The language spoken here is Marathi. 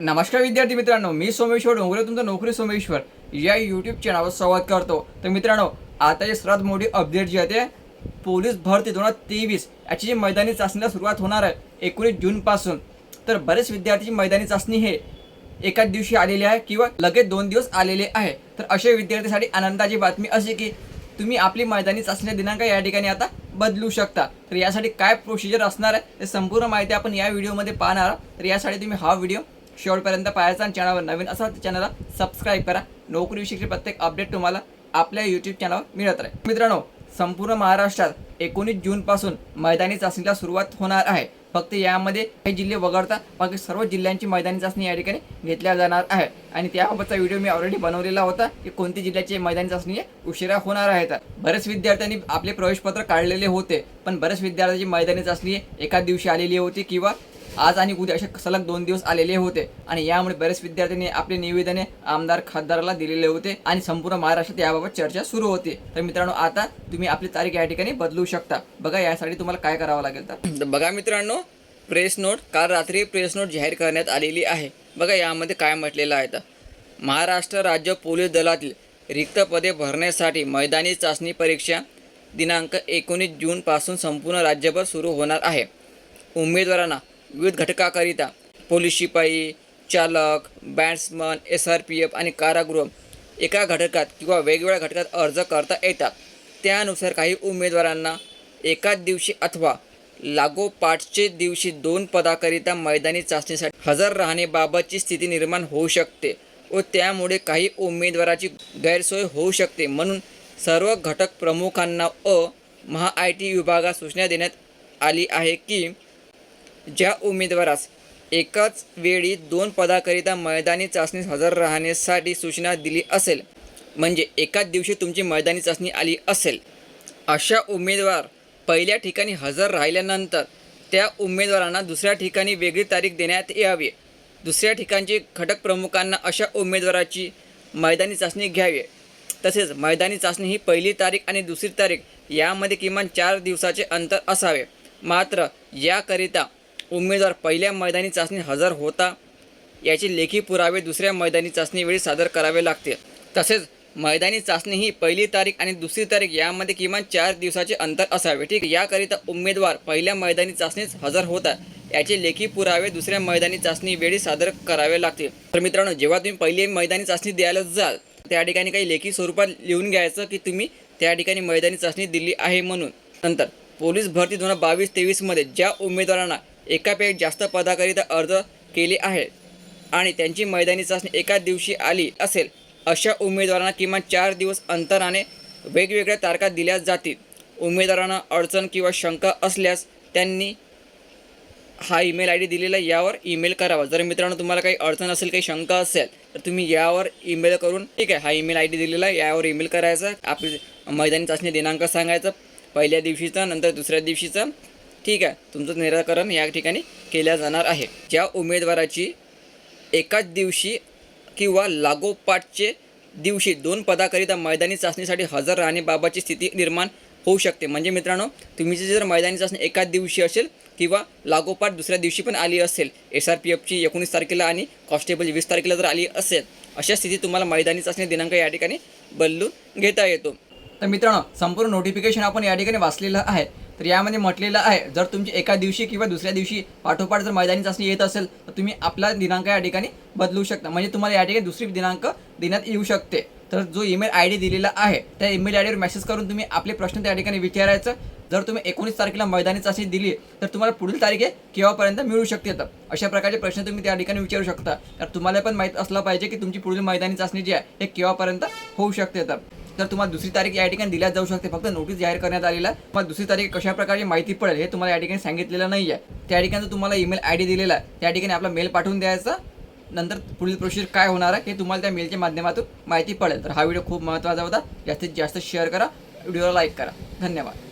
नमस्कार विद्यार्थी मित्रांनो मी सोमेश्वर डोंगरे तुमचं नोकरी सोमेश्वर. या यूट्यूब चॅनलवर संवाद करतो. तर मित्रांनो आता जी सर्वात मोठी अपडेट जी आहे ते पोलीस भरती दोन हजार तेवीस. याची जी मैदानी चाचणीला सुरुवात होणार आहे एकोणीस जूनपासून तर बरेच विद्यार्थी मैदानी चाचणी हे एकाच दिवशी आलेली आहे किंवा लगेच दोन दिवस आलेले आहे. तर अशा विद्यार्थ्यांसाठी आनंदाची बातमी अशी की तुम्ही आपली मैदानी चाचणी दिनांक या ठिकाणी आता बदलू शकता. तर यासाठी काय प्रोसिजर असणार आहे ते संपूर्ण माहिती आपण या व्हिडिओमध्ये पाहणार तर यासाठी तुम्ही हा व्हिडिओ शेवटपर्यंत पाहायचा आणि चॅनलवर नवीन असाल तर चॅनलला सबस्क्राईब करा. नोकरीविषयीची प्रत्येक अपडेट तुम्हाला आपल्या यूट्यूब चॅनलवर मिळत राहील. मित्रांनो संपूर्ण महाराष्ट्रात एकोणीस जूनपासून मैदानी चाचणीला सुरुवात होणार आहे. फक्त यामध्ये काही जिल्हे वगळता बाकी सर्व जिल्ह्यांची मैदानी चाचणी या ठिकाणी घेतल्या जाणार आहे. आणि त्याबाबतचा व्हिडिओ मी ऑलरेडी बनवलेला होता की कोणती जिल्ह्याची मैदानी चाचणी उशिरा होणार आहे तर बरेच विद्यार्थ्यांनी आपले प्रवेशपत्र काढलेले होते पण बरेच विद्यार्थ्यांची मैदानी चाचणी एका दिवशी आलेली होती किंवा आज आणि उद्या असे सलग दोन दिवस आलेले होते आणि यामुळे बरेच विद्यार्थ्यांनी आपले निवेदने आमदार खासदाराला दिलेले होते आणि संपूर्ण महाराष्ट्रात याबाबत चर्चा सुरू होती. तर मित्रांनो आता तुम्ही आपली तारीख या ठिकाणी बदलू शकता. बघा यासाठी तुम्हाला काय करावं लागेल तर? बघा मित्रांनो प्रेस नोट काल रात्री प्रेस नोट जाहीर करण्यात आलेली आहे. बघा यामध्ये काय म्हटलेलं आहे तर महाराष्ट्र राज्य पोलीस दलातील रिक्त पदे भरण्यासाठी मैदानी चाचणी परीक्षा दिनांक एकोणीस जूनपासून संपूर्ण राज्यभर सुरू होणार आहे. उमेदवारांना विविध घटकाकरिता पोलीस शिपाई चालक batsman S R P F आणि कारागृह एका घटकात किंवा वेगवेगळ्या घटकात अर्ज करता येतात. त्यानुसार काही उमेदवारांना एकाच दिवशी अथवा लागोपाठचे दिवशी दोन पदाकरिता मैदानी चाचणीसाठी हजर राहण्याबाबतची स्थिती निर्माण होऊ शकते व त्यामुळे काही उमेदवाराची गैरसोय होऊ शकते म्हणून सर्व घटक प्रमुखांना अ महा आय टी विभागात सूचना देण्यात आली आहे की ज्या उमेदवारास एकाच वेळी दोन पदाकरिता मैदानी चाचणीस हजर राहण्यासाठी सूचना दिली असेल म्हणजे एकाच दिवशी तुमची मैदानी चाचणी आली असेल. अशा उमेदवार पहिल्या ठिकाणी हजर राहिल्यानंतर त्या उमेदवारांना दुसऱ्या ठिकाणी वेगळी तारीख देण्यात यावी. दुसऱ्या ठिकाणचे घटक प्रमुखांना अशा उमेदवाराची मैदानी चाचणी घ्यावी. तसेच मैदानी चाचणी ही पहिली तारीख आणि दुसरी तारीख यामध्ये किमान चार दिवसाचे अंतर असावे. मात्र याकरिता उमेदवार पहिल्या मैदानी चाचणी हजर होता. याचे लेखी पुरावे दुसऱ्या मैदानी चाचणीवेळी सादर करावे लागते तसेच मैदानी चाचणी ही पहिली तारीख आणि दुसरी तारीख यामध्ये किमान चार दिवसाचे अंतर असावे. ठीक याकरिता उमेदवार पहिल्या मैदानी चाचणीस हजर होता. याचे लेखी पुरावे दुसऱ्या मैदानी चाचणी वेळी सादर करावे लागते तर मित्रांनो जेव्हा तुम्ही पहिली मैदानी चाचणी द्यायला जाल त्या ठिकाणी काही लेखी स्वरूपात लिहून घ्यायचं की तुम्ही त्या ठिकाणी मैदानी चाचणी दिली आहे म्हणून. नंतर पोलीस भरती दोन हजार बावीस तेवीसमध्ये ज्या उमेदवारांना एकापेक्षा जास्त पदाकरिता अर्ज केले आहे आणि त्यांची मैदानी चाचणी एका दिवशी आली असेल अशा उमेदवारांना किमान चार दिवस अंतराने वेगवेगळ्या तारखा दिल्या जातील. उमेदवारांना अडचण किंवा शंका असल्यास त्यांनी हा ईमेल आय डी दिलेला यावर ईमेल करावा. जर मित्रांनो तुम्हाला काही अडचण असेल काही शंका असेल तर तुम्ही यावर ईमेल करून ठीक आहे हा ईमेल आय डी दिलेला आहे यावर ईमेल करायचा. आपली मैदानी चाचणी दिनांक सांगायचा पहिल्या दिवशीचा नंतर दुसऱ्या दिवशीचा. ठीक आहे. तुमचं निराकरण या ठिकाणी केल्या जाणार आहे. ज्या उमेदवाराची एकाच दिवशी किंवा लागोपाठचे दिवशी दोन पदाकरिता मैदानी चाचणीसाठी हजर राहण्याबाबतची स्थिती निर्माण होऊ शकते. म्हणजे मित्रांनो तुम्ही जर मैदानी चाचणी एकाच दिवशी असेल किंवा लागोपाठ दुसऱ्या दिवशी पण आली असेल एस आर पी एफची एकोणीस तारखेला आणि कॉन्स्टेबल वीस तारखेला जर आली असेल अशा स्थितीत तुम्हाला मैदानी चाचणी दिनांक या ठिकाणी बदलून घेता येतो. तर मित्रांनो संपूर्ण नोटिफिकेशन आपण या ठिकाणी वाचलेलं आहे. तर यामध्ये म्हटलेलं आहे जर तुमची एका दिवशी किंवा दुसऱ्या दिवशी पाठोपाठ जर मैदानी चाचणी येत असेल तर तुम्ही आपला दिनांक या ठिकाणी बदलू शकता. म्हणजे तुम्हाला या ठिकाणी दुसरी दिनांक देण्यात येऊ शकते. तर जो ईमेल आय डी दिलेला आहे त्या ईमेल आय डीवर मेसेज करून तुम्ही आपले प्रश्न त्या ठिकाणी विचारायचं. जर तुम्ही एकोणीस तारखेला मैदानी चाचणी दिली तर तुम्हाला पुढील तारीख केव्हापर्यंत मिळू शकते तर. अशा प्रकारचे प्रश्न तुम्ही त्या ठिकाणी विचारू शकता. तर तुम्हाला पण माहीत असलं पाहिजे की तुमची पुढील मैदानी चाचणी जी आहे हे केव्हापर्यंत होऊ शकते तर. तर तुम्हाला दुसरी तारीख या ठिकाणी दिल्या जाऊ शकते. फक्त नोटीस जाहीर करण्यात आलेला. आहे. तुम्हाला दुसरी तारीख कशा प्रकारची माहिती पडेल हे तुम्हाला या ठिकाणी सांगितलेलं नाही आहे त्या ठिकाणी तुम्हाला ईमेल आय डी दिलेला आहे त्या ठिकाणी आपला मेल पाठवून द्यायचा. नंतर पुढील प्रोसिजर काय होणार आहे हे तुम्हाला त्या मेलच्या माध्यमातून माहिती पडेल. तर हा व्हिडिओ खूप महत्त्वाचा होता. जास्तीत जास्त शेअर करा. व्हिडिओला लाईक करा. धन्यवाद.